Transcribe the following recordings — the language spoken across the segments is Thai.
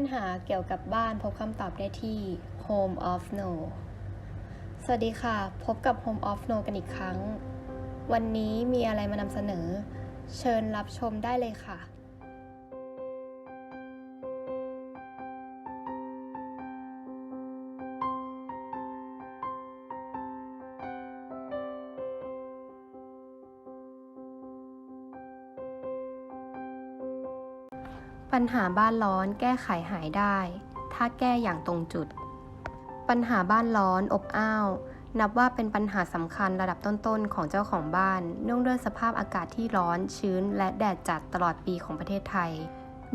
ญหาเกี่ยวกับบ้านพบคำตอบได้ที่ Home of No สวัสดีค่ะ พบกับ Home of No กันอีกครั้ง วันนี้มีอะไรมานำเสนอ เชิญรับชมได้เลยค่ะ ปัญหาบ้านร้อนแก้ไขหายได้ ถ้าแก้อย่างตรงจุด ปัญหาบ้านร้อนอบอ้าว นับว่าเป็นปัญหาสำคัญระดับต้นๆ ของเจ้าของบ้าน เนื่องด้วยสภาพอากาศที่ร้อนชื้น และแดดจัดตลอดปีของประเทศไทย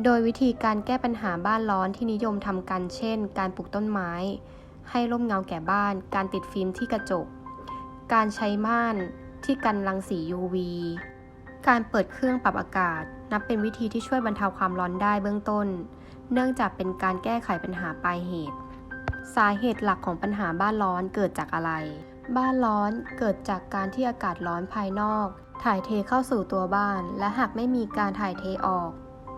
โดยวิธีการแก้ปัญหาบ้านร้อนที่นิยมทำกันเช่น การปลูกต้นไม้ ให้ร่มเงาแก่บ้าน การติดฟิล์มที่กระจก การใช้ม่านที่กันรังสี UV การเปิดเครื่องปรับอากาศ นับเป็นวิธีที่ช่วยบรรเทาความร้อนได้เบื้องต้น เนื่องจากเป็นการแก้ไขปัญหาปลายเหตุ สาเหตุหลักของปัญหาบ้านร้อนเกิดจากอะไร บ้านร้อนเกิดจากการที่อากาศร้อนภายนอก ถ่ายเทเข้าสู่ตัวบ้าน และหากไม่มีการถ่ายเทออก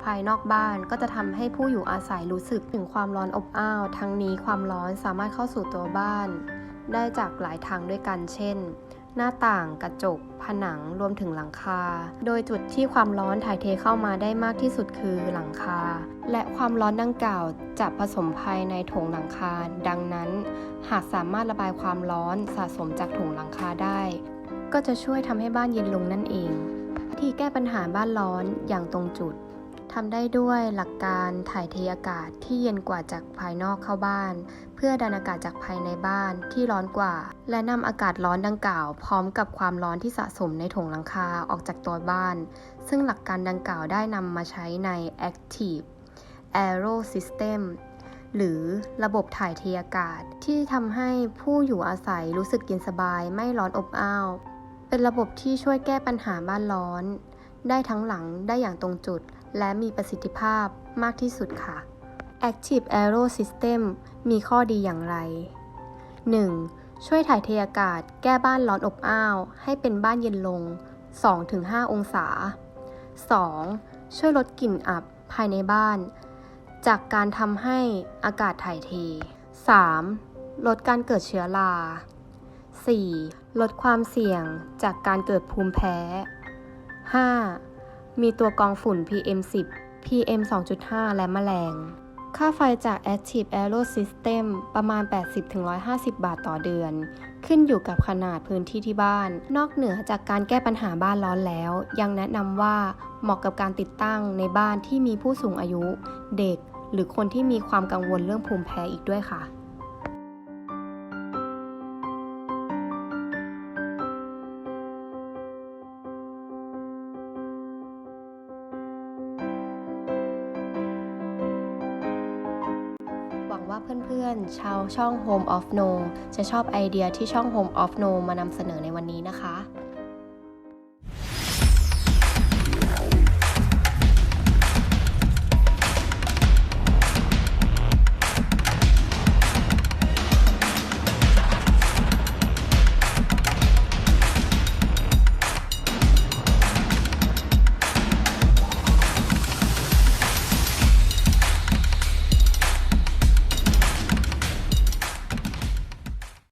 ภายนอกบ้านก็จะทำให้ผู้อยู่อาศัยรู้สึกถึงความร้อนอบอ้าว ทั้งนี้ความร้อนสามารถเข้าสู่ตัวบ้าน ได้จากหลายทางด้วยกัน เช่น หน้าต่าง กระจก ผนัง รวมถึงหลังคา โดยจุดที่ความร้อนถ่ายเทเข้ามาได้มากที่สุดคือหลังคา และความร้อนดังกล่าวจะผสมภายในถงหลังคา ดังนั้น หากสามารถระบายความร้อนสะสมจากถงหลังคาได้ ก็จะช่วยทำให้บ้านเย็นลงนั่นเองวิธีแก้ปัญหาบ้านร้อนอย่างตรงจุด ทำได้ด้วยหลักการถ่ายเทอากาศที่เย็นกว่าจากภายนอกเข้าบ้าน เพื่อดันอากาศจากภายในบ้านที่ร้อนกว่า และนำอากาศร้อนดังกล่าว พร้อมกับความร้อนที่สะสมในถงหลังคาออกจากตัวบ้าน ซึ่งหลักการดังกล่าวได้นำมาใช้ใน Active Aero System หรือระบบถ่ายเทอากาศที่ทำให้ผู้อยู่อาศัยรู้สึกเย็นสบายไม่ร้อนอบอ้าว เป็นระบบที่ช่วยแก้ปัญหาบ้านร้อน ได้ทั้งหลังได้อย่างตรงจุด และมีประสิทธิภาพมากที่สุดค่ะ Active Aero System มีข้อดีอย่างไร 1. ช่วยถ่ายเทอากาศแก้บ้านร้อนอบอ้าว ให้เป็นบ้านเย็นลง 2-5 องศา 2. ช่วยลดกลิ่นอับภายในบ้าน จากการทำให้อากาศถ่ายเท 3. ลดการเกิดเชื้อรา 4. ลดความเสี่ยงจากการเกิดภูมิแพ้ 5. มีตัวกองฝุ่น PM 10 PM 2.5 และแมลง ค่าไฟจาก Active Aero System ประมาณ 80-150 บาทต่อเดือน ขึ้นอยู่กับขนาดพื้นที่ที่บ้าน นอกเหนือจากการแก้ปัญหาบ้านร้อนแล้ว ยังแนะนำว่าเหมาะกับการติดตั้งในบ้านที่มีผู้สูงอายุ เด็ก หรือคนที่มีความกังวลเรื่องภูมิแพ้อีกด้วยค่ะ ว่าเพื่อนๆ ชาวช่อง Home of No จะชอบไอเดียที่ช่อง Home of No มานำเสนอในวันนี้นะคะ